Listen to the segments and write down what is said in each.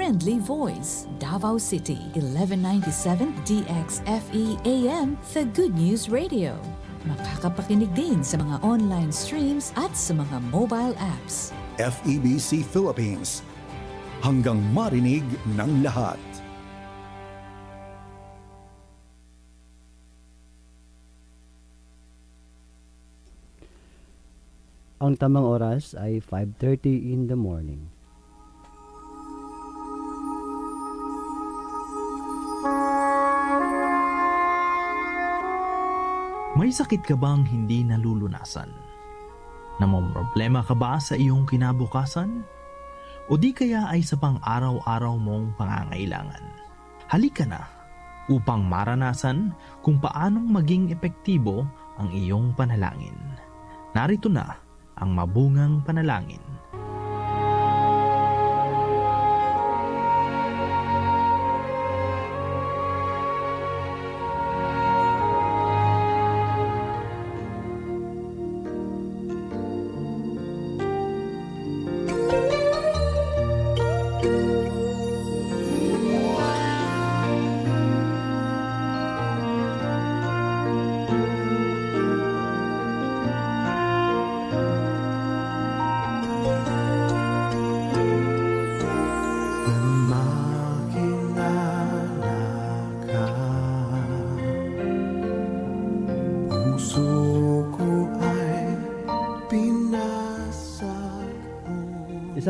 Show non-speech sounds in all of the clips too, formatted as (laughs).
friendly voice. Davao City, 1197 DXFE AM, The Good News Radio. Makakapakinig din sa mga online streams at sa mga mobile apps. FEBC Philippines. Hanggang marinig ng lahat. Ang tamang oras ay 5.30 in the morning. May sakit ka bang hindi nalulunasan? Namomroblema ka ba sa iyong kinabukasan? O di kaya ay sa pang-araw-araw mong pangangailangan? Halika na upang maranasan kung paanong maging epektibo ang iyong panalangin. Narito na ang mabungang panalangin.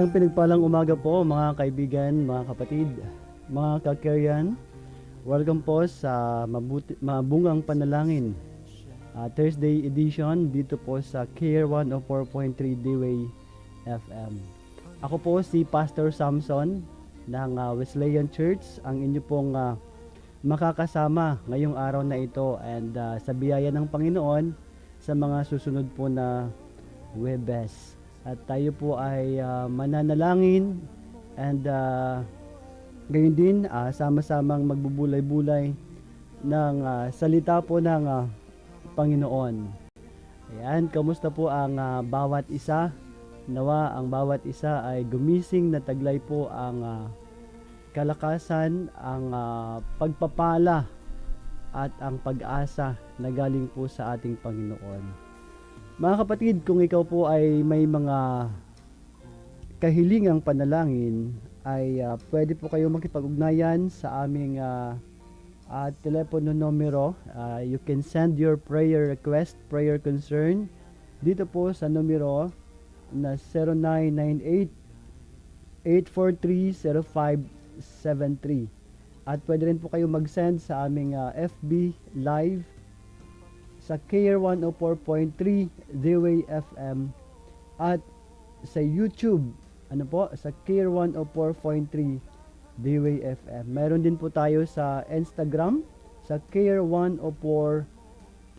Isang pinagpalang umaga po mga kaibigan, mga kapatid, mga kakeryan. Welcome po sa mabuti, mabungang panalangin. Ah, Thursday edition dito po sa Care 104.3 D-Way FM. Ako po si Pastor Samson ng ah, Wesleyan Church, ang inyo pong ah, makakasama ngayong araw na ito and ah, sa biyaya ng Panginoon sa mga susunod po na Webes. At tayo po ay ah, mananalangin and uh, gayon din ah, sama-samang magbubulay-bulay ng ah, salita po ng ah, Panginoon. Ayan, kamusta po ang ah, bawat isa? Nawa ang bawat isa ay gumising na taglay po ang ah, kalakasan, ang ah, pagpapala at ang pag-asa na galing po sa ating Panginoon. Mga kapatid, kung ikaw po ay may mga kahilingang panalangin, ay ah, pwede po kayo makipag-ugnayan sa aming ah, ah, telepono numero. Ah, you can send your prayer request, prayer concern dito po sa numero na 0998 8430573 at pwede rin po kayo mag-send sa aming ah, FB live sa KR 104.3 The-Way FM at sa YouTube. Ano po? Sa KR 104.3 The-Way FM meron din po tayo sa Instagram sa KR 104.3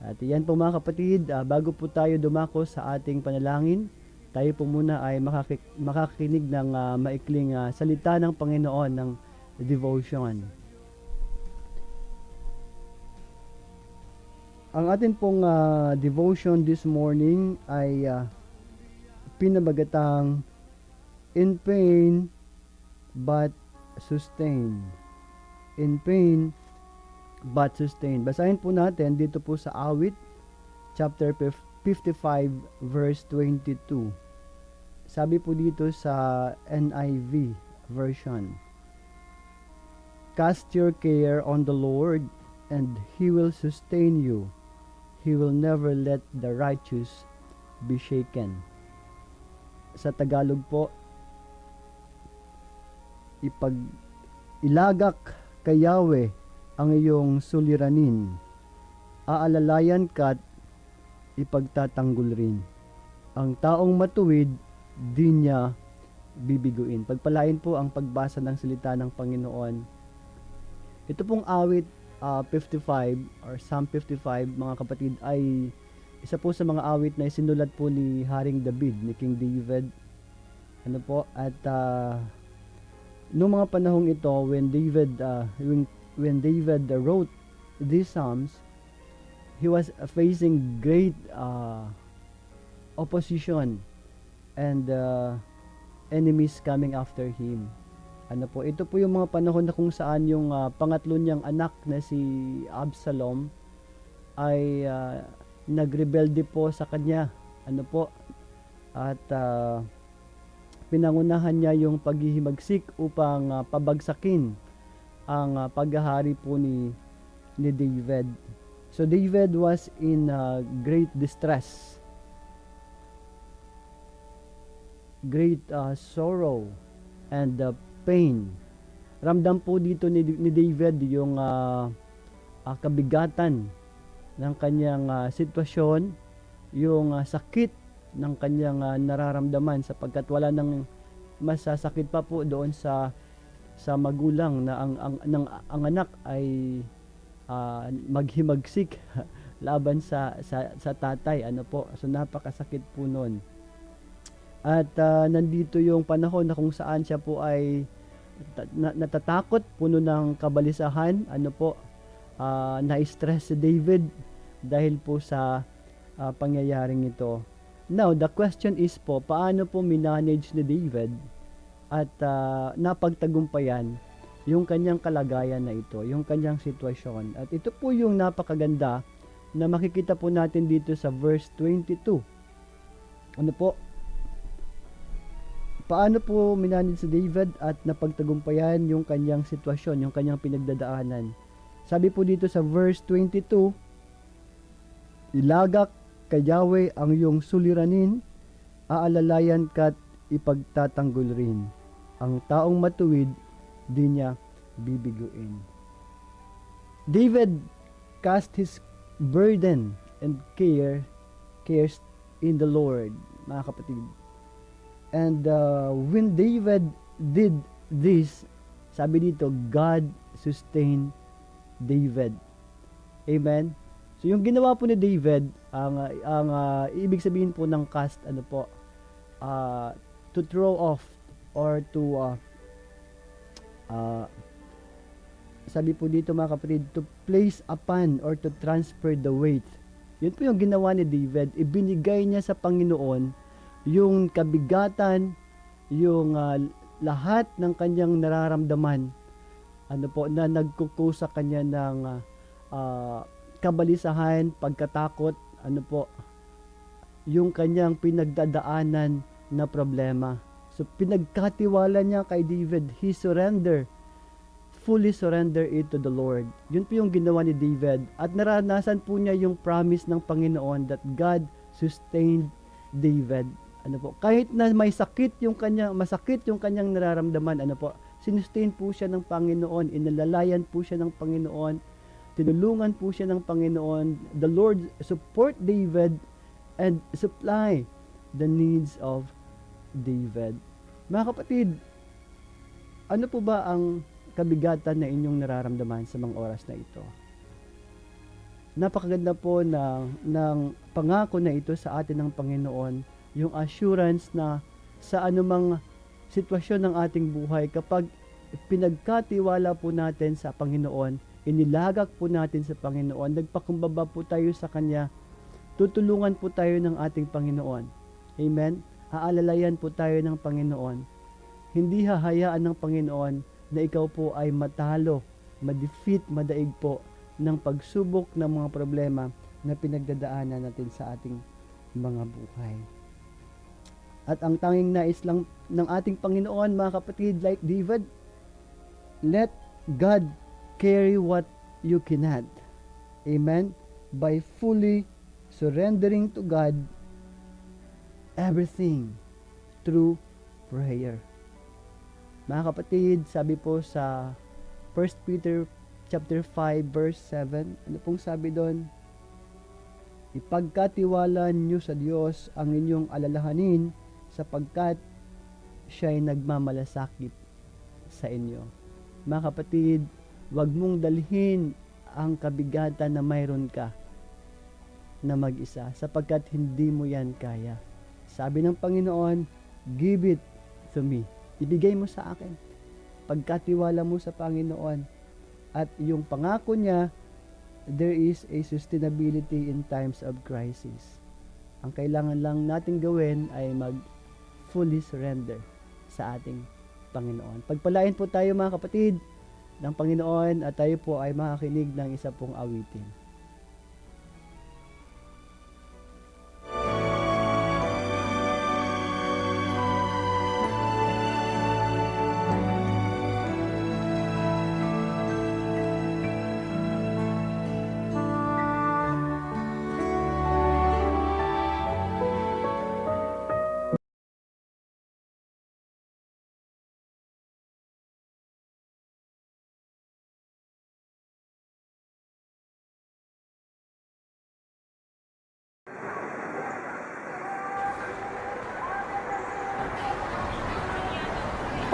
at yan po mga kapatid ah, bago po tayo dumako sa ating panalangin tayo po muna ay makakik- makakinig ng ah, maikling ah, salita ng Panginoon ng devotion. Ang atin pong ah, devotion this morning ay ah, pinabagatang in pain but sustained. In pain but sustained. Basahin po natin dito po sa awit chapter 55 verse 22. Sabi po dito sa NIV version. Cast your care on the Lord and he will sustain you. He will never let the righteous be shaken. Sa Tagalog po, ipag ilagak kay Yahweh ang iyong suliranin. Aalalayan ka't ipagtatanggol rin. Ang taong matuwid, di niya bibiguin. Pagpalain po ang pagbasa ng salita ng Panginoon. Ito pong awit ah, 55 or Psalm 55 mga kapatid ay isa po sa mga awit na sinulat po ni Haring David, ni King David. Ano po? At ah, noong mga panahong ito when David ah, when, when David wrote these psalms he was uh, facing great uh, opposition and uh, enemies coming after him. Ano po, ito po yung mga panahon na kung saan yung ah, pangatlo niyang anak na si Absalom ay ah, nagrebelde po sa kanya. Ano po? At ah, pinangunahan niya yung paghihimagsik upang ah, pabagsakin ang ah, paghahari po ni ni David. So David was in ah, great distress. Great ah, sorrow and ah, pain. Ramdam po dito ni, ni David yung ah, ah, kabigatan ng kanyang ah, sitwasyon, yung ah, sakit ng kanyang ah, nararamdaman sapagkat wala nang masasakit pa po doon sa sa magulang na ang ang ng, ang anak ay ah, maghimagsik (laughs) laban sa, sa sa tatay. Ano po? So napakasakit po noon at ah, nandito yung panahon na kung saan siya po ay natatakot puno ng kabalisahan ano po ah, na-stress si David dahil po sa ah, pangyayaring ito now the question is po paano po minanage ni David at ah, napagtagumpayan yung kanyang kalagayan na ito, yung kanyang sitwasyon. At ito po yung napakaganda na makikita po natin dito sa verse 22. Ano po? Paano po minanage si David at napagtagumpayan yung kanyang sitwasyon, yung kanyang pinagdadaanan? Sabi po dito sa verse 22, Ilagak kay Yahweh ang iyong suliranin, aalalayan ka't ipagtatanggol rin. Ang taong matuwid, di niya bibiguin. David cast his burden and care cares in the Lord, mga kapatid. And uh, when David did this, sabi dito, God sustained David. Amen. So yung ginawa po ni David, ang ang uh, ibig sabihin po ng cast ano po, uh, to throw off or to uh, uh, sabi po dito mga kapatid, to place upon or to transfer the weight. Yun po yung ginawa ni David. Ibinigay niya sa Panginoon yung kabigatan, yung uh, lahat ng kanyang nararamdaman ano po na nagkukusa kanya ng uh, kabalisahan, pagkatakot, ano po yung kanyang pinagdadaanan na problema. So pinagkatiwala niya kay David, he surrender fully surrender it to the Lord. Yun po yung ginawa ni David at naranasan po niya yung promise ng Panginoon that God sustained David. Ano po, kahit na may sakit yung kanya, masakit yung kanyang nararamdaman, ano po, sinustain po siya ng Panginoon, inalalayan po siya ng Panginoon, tinulungan po siya ng Panginoon. The Lord support David and supply the needs of David. Mga kapatid, ano po ba ang kabigatan na inyong nararamdaman sa mga oras na ito? Napakaganda po na, ng pangako na ito sa atin ng Panginoon, yung assurance na sa anumang sitwasyon ng ating buhay, kapag pinagkatiwala po natin sa Panginoon, inilagak po natin sa Panginoon, nagpakumbaba po tayo sa Kanya, tutulungan po tayo ng ating Panginoon. Amen? Aalalayan po tayo ng Panginoon. Hindi hahayaan ng Panginoon na ikaw po ay matalo, ma-defeat, madaig po ng pagsubok ng mga problema na pinagdadaanan natin sa ating mga buhay. At ang tanging nais lang ng ating Panginoon, mga kapatid, like David, let God carry what you cannot. Amen? By fully surrendering to God everything through prayer. Mga kapatid, sabi po sa 1 Peter chapter 5 verse 7, ano pong sabi doon? Ipagkatiwala niyo sa Diyos ang inyong alalahanin sapagkat siya ay nagmamalasakit sa inyo. Mga kapatid, huwag mong dalhin ang kabigatan na mayroon ka na mag-isa sapagkat hindi mo yan kaya. Sabi ng Panginoon, give it to me. Ibigay mo sa akin. Pagkatiwala mo sa Panginoon. At yung pangako niya, there is a sustainability in times of crisis. Ang kailangan lang natin gawin ay mag fully surrender sa ating Panginoon. Pagpalain po tayo mga kapatid ng Panginoon at tayo po ay makakinig ng isa pong awitin.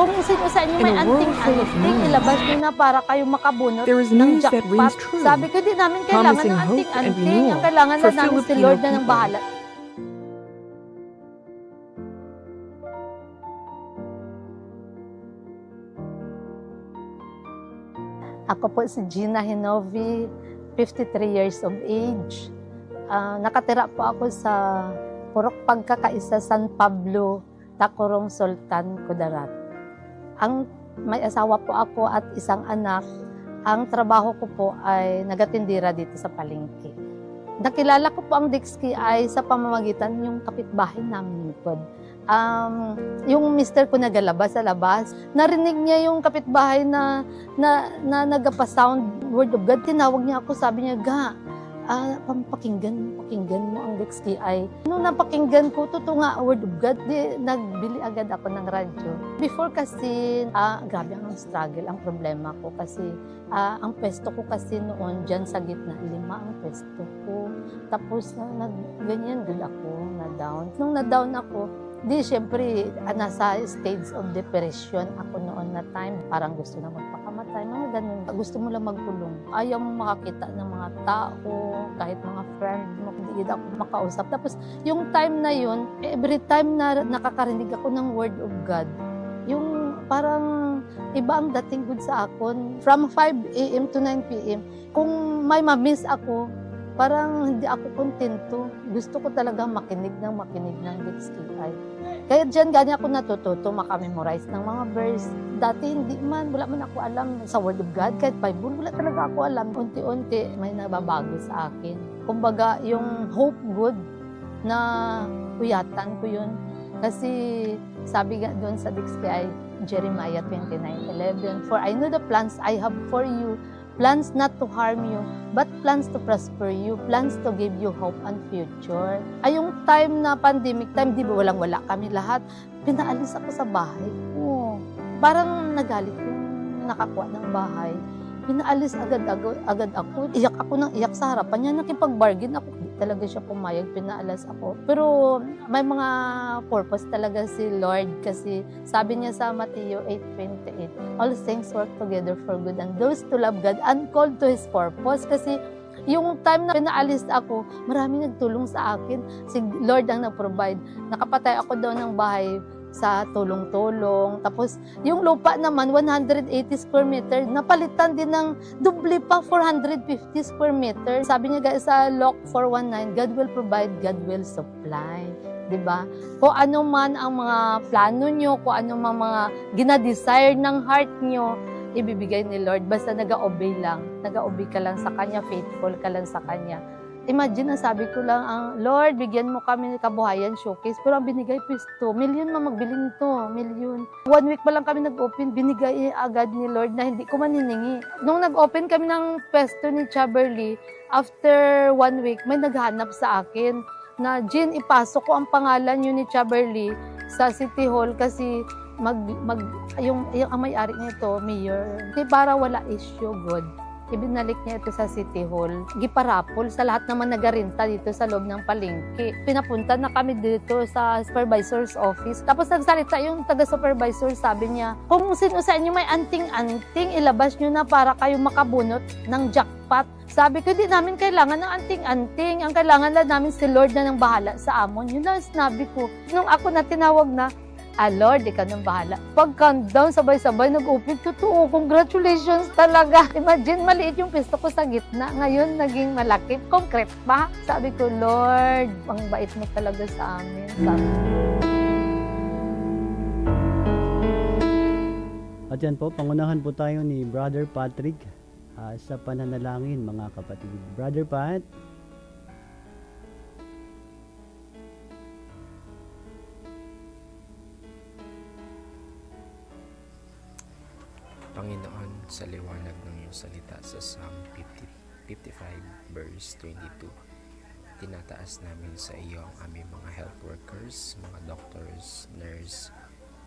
Kung sino sa inyo may In a world anting full of anting, news, ilabas nyo na para kayo makabunot There is ng jackpot. Sabi ko, di namin kailangan ng anting-anting. Ang kailangan na namin si Lord na people. bahala. Ako po si Gina Hinovi, 53 years of age. Ah, nakatira po ako sa Purok Pagkakaisa San Pablo, Tacorong Sultan, Kudarat. Ang may asawa po ako at isang anak. Ang trabaho ko po ay nagatindira dito sa palengke. Nakilala ko po ang Dixki ay sa pamamagitan yung kapitbahay namin lingkod. Um, yung mister ko nagalabas sa labas, narinig niya yung kapitbahay na, na, na nagpa-sound word of God. Tinawag niya ako, sabi niya, Ga, ah, pampakinggan, pakinggan mo ang Dixki ay. Nung napakinggan ko, totoo nga, word of God, di, nagbili agad ako ng radyo. Before kasi, ah, grabe ang struggle, ang problema ko kasi ah, ang pwesto ko kasi noon dyan sa gitna, lima ang pwesto ko. Tapos na, nag, ganyan good ako, na down. Nung na down ako, di syempre ah, nasa stage of depression ako noon na time. Parang gusto na magpakamatay, mga ganun. Gusto mo lang magkulong. Ayaw mo makakita ng mga tao, kahit mga friend mo, hindi ako makausap. Tapos yung time na yun, every time na nakakarinig ako ng word of God, yung parang iba ang dating good sa akon. From 5 a.m. to 9 p.m., kung may ma-miss ako, parang hindi ako kontento. Gusto ko talaga makinig ng makinig ng Dix KI. Kaya dyan ganyan ako natututo makamemorize ng mga verse. Dati hindi man, wala man ako alam sa Word of God, kahit Bible, wala talaga ako alam. Unti-unti may nababago sa akin. Kumbaga, yung hope good na huyatan ko yun. Kasi sabi nga doon sa Dix KI, Jeremiah 29:11, For I know the plans I have for you, plans not to harm you, but plans to prosper you, plans to give you hope and future. Ay yung time na pandemic time, di ba walang-wala kami lahat, pinaalis ako sa bahay ko. Parang nagalit yung nakakuha ng bahay. Pinaalis agad, agad, agad ako. Iyak ako ng iyak sa harapan niya. Nakipag-bargain ako. Talaga siya pumayag. Pinaalas ako. Pero may mga purpose talaga si Lord kasi sabi niya sa Mateo 8.28, All things work together for good and those to love God and called to His purpose. Kasi yung time na pinaalis ako, marami nagtulong sa akin. Si Lord ang nag-provide. Nakapatay ako daw ng bahay sa tulong-tulong. Tapos, yung lupa naman, 180 square meter, napalitan din ng doble pa, 450 square meter. Sabi niya guys sa Lock 419, God will provide, God will supply. 'di ba? Kung ano man ang mga plano nyo, kung ano man mga ginadesire ng heart nyo, ibibigay ni Lord. Basta nag-obey lang. Nag-obey ka lang sa Kanya, faithful ka lang sa Kanya. Imagine, ang sabi ko lang, ang Lord, bigyan mo kami ng kabuhayan showcase. Pero ang binigay pisto, million man magbili nito, million. One week pa lang kami nag-open, binigay agad ni Lord na hindi ko maniningi. Nung nag-open kami ng pesto ni Chaberly, after one week, may naghanap sa akin na Jean, ipasok ko ang pangalan yun ni Chaberly sa City Hall kasi mag, mag, yung, yung ang may-ari nito, mayor, di para wala issue, good. Ibinalik niya ito sa City Hall. Giparapol sa lahat naman nagarinta dito sa loob ng palengke. Pinapunta na kami dito sa supervisor's office. Tapos nagsalita yung taga-supervisor, sabi niya, kung sino sa inyo may anting-anting, ilabas nyo na para kayo makabunot ng jackpot. Sabi ko, di namin kailangan ng anting-anting. Ang kailangan lang namin si Lord na nang bahala sa amon. Yun lang ang sinabi ko. Nung ako na tinawag na, ah Lord, ikaw nang bahala. Pag countdown, sabay-sabay nag-open. Totoo, congratulations talaga. (laughs) Imagine, maliit yung pisto ko sa gitna. Ngayon, naging malaki. Concrete pa. Sabi ko, Lord, ang bait mo talaga sa amin. Sabi ko. At yan po, pangunahan po tayo ni Brother Patrick ah, sa pananalangin mga kapatid. Brother Pat, Panginoon, sa liwanag ng iyong salita sa Psalm 50, 55 verse 22, tinataas namin sa iyo ang aming mga health workers, mga doctors, nurse,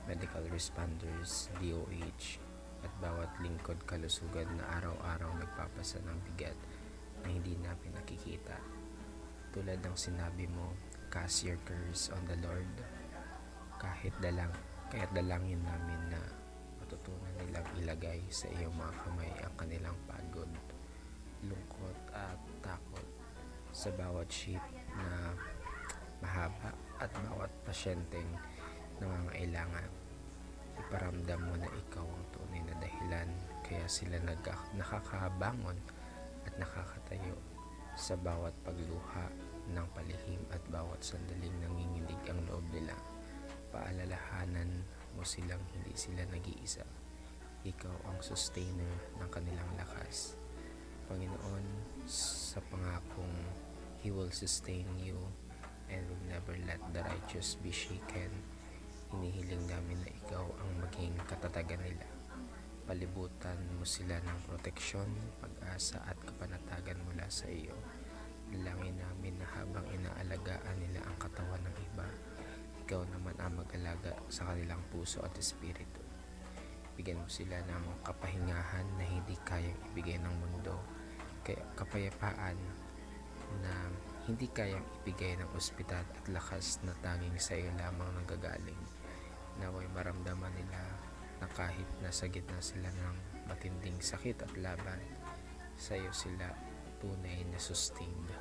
medical responders, DOH, at bawat lingkod kalusugan na araw-araw nagpapasa ng bigat na hindi namin nakikita. Tulad ng sinabi mo, cast your cares on the Lord. Kahit dalang, kahit dalangin namin na matutunan nilang ilagay sa iyong mga kamay ang kanilang pagod, lungkot at takot sa bawat sheep na mahaba at bawat pasyenteng nangangailangan. Iparamdam mo na ikaw ang tunay na dahilan kaya sila nagka- nakakabangon at nakakatayo sa bawat pagluha ng palihim at bawat sandaling nanginginig ang loob nila. Paalalahanan mo silang hindi sila nag-iisa. Ikaw ang sustainer ng kanilang lakas. Panginoon, sa pangakong He will sustain you and will never let the righteous be shaken. Hinihiling namin na ikaw ang maging katatagan nila. Palibutan mo sila ng proteksyon, pag-asa at kapanatagan mula sa iyo. Dalangin namin na habang inaalagaan nila ang katawan ng iba, ikaw naman ang mag-alaga sa kanilang puso at espiritu. Bigyan mo sila ng kapahingahan na hindi kayang ibigay ng mundo, kapayapaan na hindi kayang ibigay ng ospital at lakas na tanging sa iyo lamang nanggagaling. Naway maramdaman nila na kahit nasa gitna sila ng matinding sakit at laban, sa iyo sila tunay na sustained.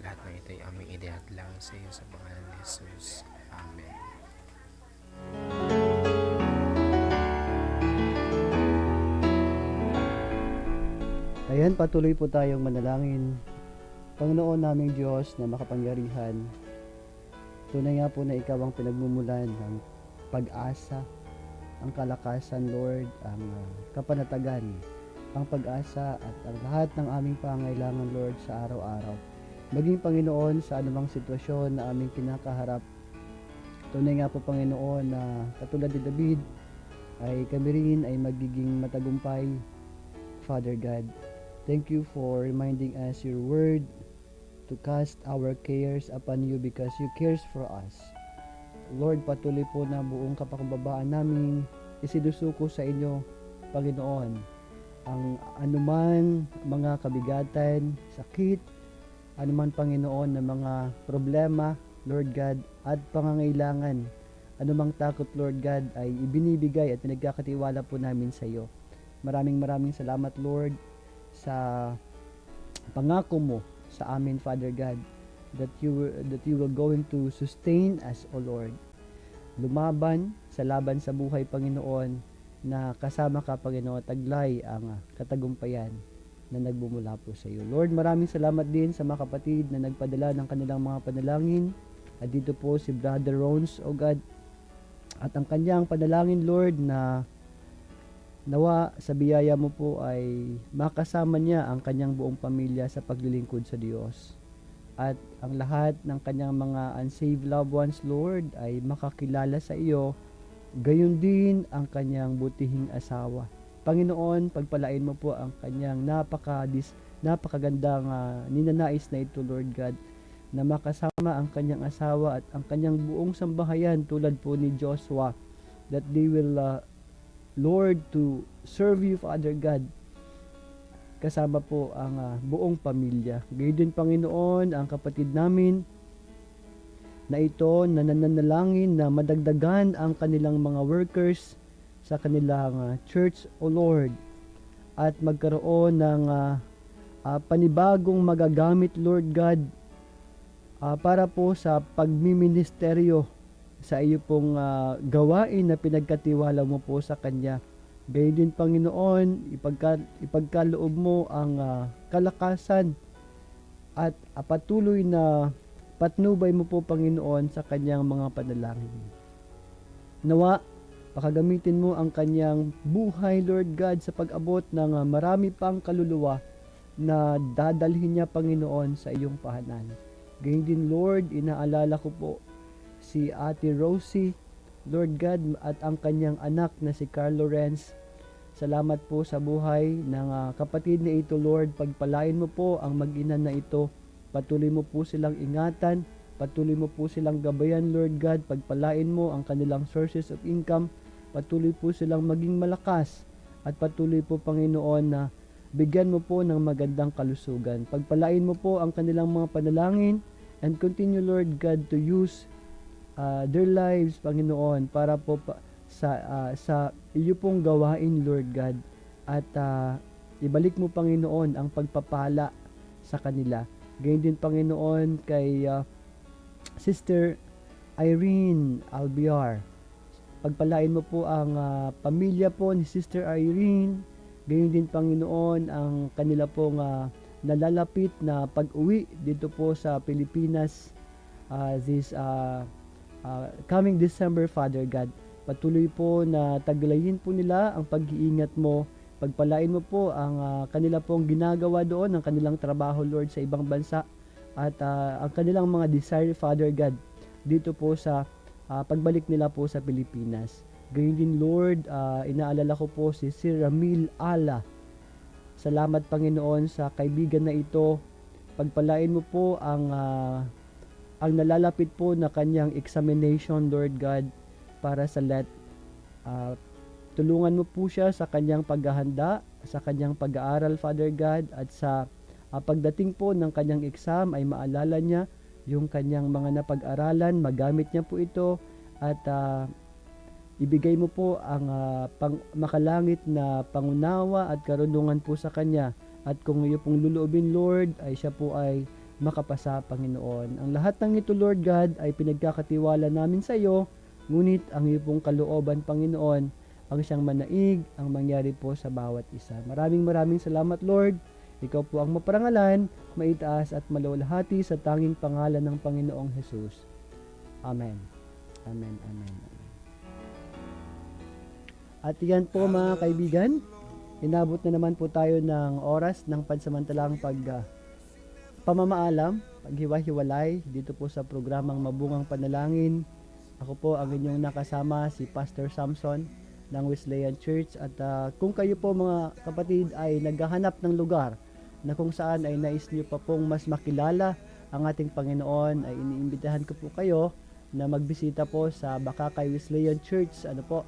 Lahat ng ito'y aming idinatlang sa iyo sa ni Jesus. Amen. ayan patuloy po tayong manalangin. Panginoon naming Diyos na makapangyarihan, tunay nga po na ikaw ang pinagmumulan ng pag-asa, ang kalakasan, Lord, ang ah, kapanatagan, ang pag-asa at ang lahat ng aming pangailangan, Lord, sa araw-araw. Maging Panginoon sa anumang sitwasyon na aming kinakaharap. Tunay nga po, Panginoon, na katulad ni David, ay kami rin ay magiging matagumpay, Father God. Thank you for reminding us your word to cast our cares upon you because you cares for us. Lord, patuloy po na buong kapakababaan namin isinusuko sa inyo, Panginoon, ang anuman mga kabigatan, sakit, anuman Panginoon na mga problema, Lord God, at pangangailangan, anumang takot, Lord God, ay ibinibigay at pinagkakatiwala po namin sa iyo. Maraming maraming salamat, Lord, sa pangako mo sa amin, Father God, that you were- that you will going to sustain us, O Lord. Lumaban sa laban sa buhay, Panginoon, na kasama ka, Panginoon, taglay ang katagumpayan na nagbumula po sa iyo. Lord, maraming salamat din sa mga kapatid na nagpadala ng kanilang mga panalangin. At dito po si Brother Rons, O God, at ang kanyang panalangin, Lord, na Nawa sa biyaya mo po ay makasama niya ang kanyang buong pamilya sa paglilingkod sa Diyos. At ang lahat ng kanyang mga unsaved loved ones, Lord, ay makakilala sa iyo. Gayon din ang kanyang butihing asawa. Panginoon, pagpalain mo po ang kanyang napaka napakagandang ah, ninanais na ito, Lord God, na makasama ang kanyang asawa at ang kanyang buong sambahayan tulad po ni Joshua that they will ah, Lord, to serve you, Father God. Kasama po ang ah, buong pamilya. Gayon din, Panginoon, ang kapatid namin na ito na nananalangin na madagdagan ang kanilang mga workers sa kanilang ah, church, O Lord. At magkaroon ng ah, ah, panibagong magagamit, Lord God, ah, para po sa pagmiministeryo sa iyo pong ah, gawain na pinagkatiwala mo po sa Kanya. Gayon din Panginoon, ipagka, ipagkaloob mo ang ah, kalakasan at ah, patuloy na patnubay mo po Panginoon sa Kanyang mga panalangin. Nawa, Pakagamitin mo ang kanyang buhay, Lord God, sa pag-abot ng ah, marami pang kaluluwa na dadalhin niya, Panginoon, sa iyong pahanan. Gayun din, Lord, inaalala ko po si Ate Rosie, Lord God, at ang kanyang anak na si Carl Lorenz. Salamat po sa buhay ng ah, kapatid na ito, Lord. Pagpalain mo po ang mag-ina na ito. Patuloy mo po silang ingatan. Patuloy mo po silang gabayan, Lord God. Pagpalain mo ang kanilang sources of income. Patuloy po silang maging malakas. At patuloy po, Panginoon, na bigyan mo po ng magandang kalusugan. Pagpalain mo po ang kanilang mga panalangin and continue, Lord God, to use uh, their lives, Panginoon, para po pa, sa ah, sa iyo pong gawain, Lord God. At ah, ibalik mo, Panginoon, ang pagpapala sa kanila. Gayun din, Panginoon, kay ah, Sister Irene Albiar. Pagpalain mo po ang ah, pamilya po ni Sister Irene. Gayun din, Panginoon, ang kanila pong ah, nalalapit na pag-uwi dito po sa Pilipinas ah, this ah, ah, coming December, Father God. Patuloy po na taglayin po nila ang pag-iingat mo. Pagpalain mo po ang ah, kanila pong ginagawa doon, ang kanilang trabaho, Lord, sa ibang bansa. At ah, ang kanilang mga desire, Father God, dito po sa ah, pagbalik nila po sa Pilipinas. Gayun din, Lord, ah, inaalala ko po si Sir Ramil Ala. Salamat, Panginoon, sa kaibigan na ito. Pagpalain mo po ang ah, ang nalalapit po na kanyang examination, Lord God, para sa let. Ah, tulungan mo po siya sa kanyang paghahanda, sa kanyang pag-aaral, Father God, at sa ah, pagdating po ng kanyang exam ay maalala niya yung kanyang mga napag-aralan, magamit niya po ito at ah, ibigay mo po ang ah, pang, makalangit na pangunawa at karunungan po sa kanya. At kung iyo pong luluobin, Lord, ay siya po ay makapasa, Panginoon. Ang lahat ng ito, Lord God, ay pinagkakatiwala namin sa iyo, ngunit ang iyo pong kalooban, Panginoon, ang siyang manaig, ang mangyari po sa bawat isa. Maraming maraming salamat, Lord. Ikaw po ang maparangalan, maitaas at malulahati sa tanging pangalan ng Panginoong Jesus. Amen. Amen, amen. At yan po mga kaibigan, inabot na naman po tayo ng oras ng pansamantalang pag ah, pamamaalam, paghiwa-hiwalay dito po sa programang Mabungang Panalangin. Ako po ang inyong nakasama si Pastor Samson ng Wesleyan Church at ah, kung kayo po mga kapatid ay naghahanap ng lugar na kung saan ay nais niyo pa pong mas makilala ang ating Panginoon ay iniimbitahan ko po kayo na magbisita po sa Bakakay Wesleyan Church ano po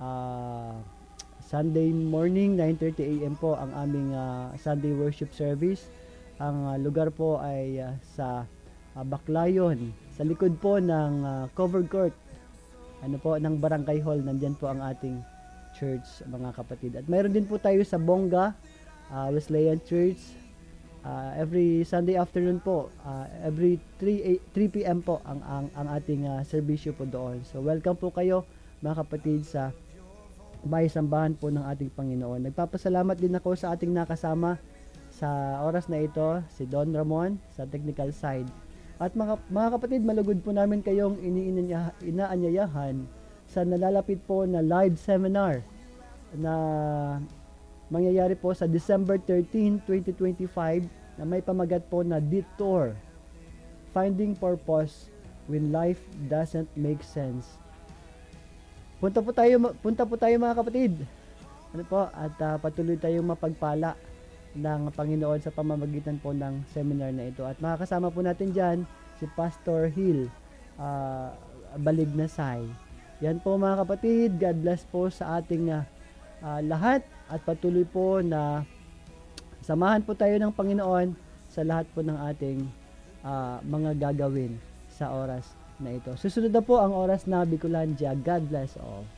ah, Sunday morning 9:30 AM po ang aming ah, Sunday worship service. Ang ah, lugar po ay ah, sa ah, Baclayon sa likod po ng ah, covered court ano po ng barangay hall nandiyan po ang ating church mga kapatid. At mayroon din po tayo sa Bonga ah, Wesleyan Church Ah, every Sunday afternoon po ah, every 3 a- 3 PM po ang ang, ang ating ah, serbisyo po doon. So welcome po kayo mga kapatid sa bahay sambahan po ng ating Panginoon. Nagpapasalamat din ako sa ating nakasama sa oras na ito si Don Ramon sa technical side. At mga, mga kapatid malugod po namin kayong inaanyayahan sa nalalapit po na live seminar na mangyayari po sa December 13, 2025 na may pamagat po na Detour Finding Purpose When Life Doesn't Make Sense. Punta po tayo punta po tayo mga kapatid. Ano po at ah, patuloy tayong mapagpala ng Panginoon sa pamamagitan po ng seminar na ito. At makakasama po natin diyan si Pastor Hill ah, Balignasay. Yan po mga kapatid, God bless po sa ating ah, ah, lahat at patuloy po na samahan po tayo ng Panginoon sa lahat po ng ating ah, mga gagawin sa oras na ito. Susunod na po ang oras na Bicolandia. God bless all.